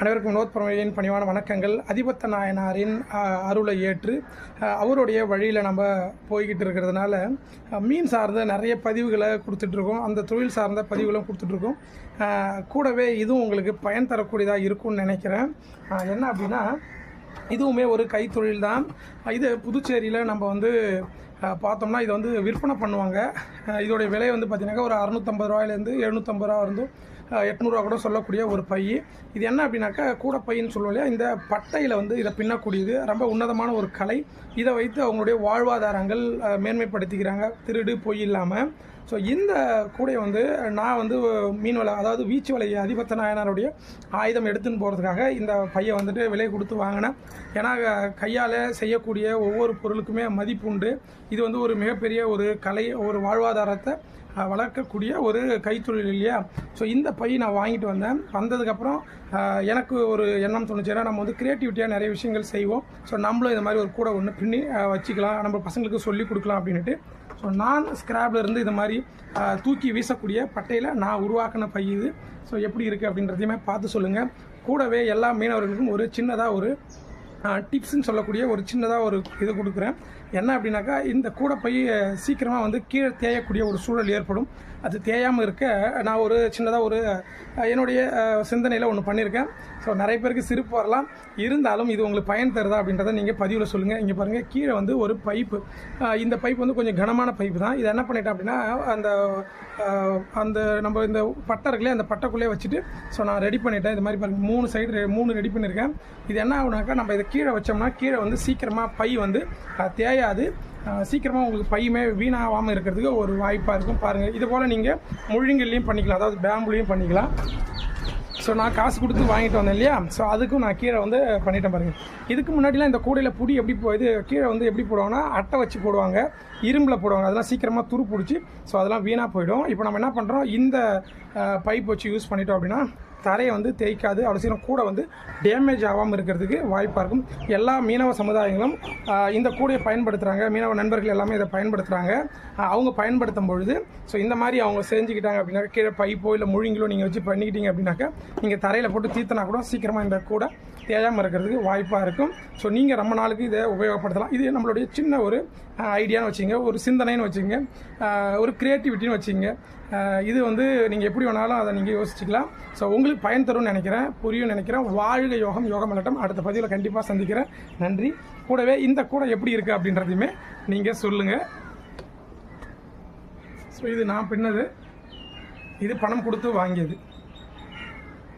அனைவருக்கும் வினோத் பரமையின் பணிவான வணக்கங்கள். அதிபத்த நாயனாரின் அருளை ஏற்று அவருடைய வழியில் நம்ம போய்கிட்டு இருக்கிறதுனால மீன் சார்ந்த நிறைய பதிவுகளை கொடுத்துட்ருக்கோம். அந்த தொழில் சார்ந்த பதிவுகளும் கொடுத்துட்ருக்கோம். கூடவே இதுவும் உங்களுக்கு பயன் தரக்கூடியதாக இருக்கும்னு நினைக்கிறேன். என்ன அப்படின்னா இதுவுமே ஒரு கைத்தொழில் தான். இது புதுச்சேரியில் நம்ம வந்து பார்த்தோம்னா இதை வந்து விற்பனை பண்ணுவாங்க. இதோடைய விலை வந்து பார்த்தீங்கன்னாக்கா ஒரு அறுநூத்தம்பது ரூபாயிலேருந்து எழுநூற்றம்பது ரூபா இருந்தும் எட்நூறுரூவா எட்நூறுவா கூட சொல்லக்கூடிய ஒரு பை. இது என்ன அப்படின்னாக்கா கூட பையன்னு சொல்லுவோம் இல்லையா? இந்த பட்டையில் வந்து இதை பின்னக்கூடியது. ரொம்ப உன்னதமான ஒரு கலை. இதை வைத்து அவங்களுடைய வாழ்வாதாரங்கள் மேன்மைப்படுத்திக்கிறாங்க. திருடு பொய் இல்லாமல் ஸோ இந்த கூடையை வந்து நான் வந்து மீன் வலை அதாவது வீச்சு வலை அதிபத்த நாயனாருடைய ஆயுதம் எடுத்துன்னு போகிறதுக்காக இந்த பையை வந்துட்டு விலை கொடுத்து வாங்கினேன். ஏன்னா கையால் செய்யக்கூடிய ஒவ்வொரு பொருளுக்குமே மதிப்பு உண்டு. இது வந்து ஒரு மிகப்பெரிய ஒரு கலை ஒரு வாழ்வாதாரத்தை வளர்க்கக்கூடிய ஒரு கைத்தொழில் இல்லையா? ஸோ இந்த பை நான் வாங்கிட்டு வந்தேன். வந்ததுக்கப்புறம் எனக்கு ஒரு எண்ணம் தோணுச்சு. ஏன்னா நம்ம வந்து க்ரியேட்டிவிட்டியாக நிறைய விஷயங்கள் செய்வோம். ஸோ நம்மளும் இந்த மாதிரி ஒரு கூட ஒன்று பின்னி வச்சுக்கலாம். நம்ம பசங்களுக்கு சொல்லி கொடுக்கலாம் அப்படின்ட்டு ஸோ நான் ஸ்கிராப்ல இருந்து இது மாதிரி தூக்கி வீசக்கூடிய பட்டையில் நான் உருவாக்கின பை இது. ஸோ எப்படி இருக்குது அப்படின்றதையுமே பார்த்து சொல்லுங்கள் கூடவே எல்லா மீனவர்களுக்கும் ஒரு சின்னதாக ஒரு டிப்ஸ்ன்னு சொல்லக்கூடிய ஒரு சின்னதாக ஒரு இது கொடுக்குறேன். என்ன அப்படின்னாக்கா இந்த கூடை பை சீக்கிரமாக வந்து கீழே தேயக்கூடிய ஒரு சூழல் ஏற்படும். அது தேயாமல் இருக்க நான் ஒரு சின்னதாக ஒரு என்னுடைய சிந்தனையில் ஒன்று பண்ணியிருக்கேன் ஸோ நிறைய பேருக்கு சிரிப்பு வரலாம். இருந்தாலும் இது உங்களுக்கு பயன் தருதா அப்படின்றத நீங்கள் பதிவில் சொல்லுங்கள் இங்கே பாருங்கள் கீழே வந்து ஒரு பைப்பு. இந்த பைப் வந்து கொஞ்சம் கனமான பைப்பு தான். இதை என்ன பண்ணிட்டேன் அப்படின்னா அந்த அந்த நம்ம இந்த பட்டை இருக்குல்லையே அந்த பட்டைக்குள்ளே வச்சுட்டு ஸோ நான் ரெடி பண்ணிட்டேன். இது மாதிரி பாருங்கள் மூணு சைடு மூணு ரெடி பண்ணியிருக்கேன் இது என்ன ஆகுனாக்கா நம்ம இதை கீழே வச்சோம்னா கீழே வந்து சீக்கிரமாக பை வந்து தேயாது. சீக்கிரமாக உங்களுக்கு பையுமே வீணாகாமல் இருக்கிறதுக்கு ஒரு வாய்ப்பாக இருக்கும். பாருங்கள் இது போல் நீங்கள் முழுங்கல்லையும் பண்ணிக்கலாம். அதாவது பேம்புலையும் பண்ணிக்கலாம். ஸோ நான் காசு கொடுத்து வாங்கிட்டு வந்தேன் இல்லையா? ஸோ அதுக்கும் நான் கீழே வந்து பண்ணிட்டேன் பாருங்கள் இதுக்கு முன்னாடிலாம் இந்த கூடையில் புடி எப்படி போ இது கீழே வந்து எப்படி போடுவாங்கன்னா அட்டை வச்சு போடுவாங்க. இரும்பில் போடுவாங்க. அதெல்லாம் சீக்கிரமாக துரு பிடிச்சி ஸோ அதெல்லாம் வீணாக போயிடும். இப்போ நம்ம என்ன பண்ணுறோம் இந்த பைப் வச்சு யூஸ் பண்ணிட்டோம் அப்படின்னா தரையை வந்து தேய்க்காது. அவ்வளோ சீக்கிரம் கூட வந்து டேமேஜ் ஆகாமல் இருக்கிறதுக்கு வாய்ப்பாக இருக்கும். எல்லா மீனவ சமுதாயங்களும் இந்த கூடையை பயன்படுத்துகிறாங்க மீனவ நண்பர்கள் எல்லாமே இதை பயன்படுத்துகிறாங்க அவங்க பயன்படுத்தும் பொழுது ஸோ இந்த மாதிரி அவங்க செஞ்சுக்கிட்டாங்க அப்படின்னாக்கா கீழே பைப்போ இல்லை முழுங்கிலோ நீங்கள் வச்சு பண்ணிக்கிட்டீங்க அப்படின்னாக்கா நீங்கள் தரையில் போட்டு தீர்த்தனா கூட சீக்கிரமாக இந்த கூடை தேயாமல் இருக்கிறதுக்கு வாய்ப்பாக இருக்கும். ஸோ நீங்கள் ரொம்ப நாளுக்கு இதை உபயோகப்படுத்தலாம். இது நம்மளுடைய சின்ன ஒரு ஐடியான்னு வச்சுங்க ஒரு சிந்தனைன்னு வச்சுங்க ஒரு க்ரியேட்டிவிட்டின்னு வச்சுங்க இது வந்து நீங்கள் எப்படி வேணாலும் அதை நீங்கள் யோசிச்சுக்கலாம். ஸோ உங்களுக்கு பயன் தரும்னு நினைக்கிறேன் புரியும் நினைக்கிறேன். வாழ்க யோகம் யோகம் மலட்டம் அடுத்த பதிவில் கண்டிப்பாக சந்திக்கிறேன். நன்றி. கூடவே இந்த கூடை எப்படி இருக்குது அப்படின்றதையுமே நீங்கள் சொல்லுங்கள் ஸோ இது நான் பின்னது. இது பணம் கொடுத்து வாங்கியது.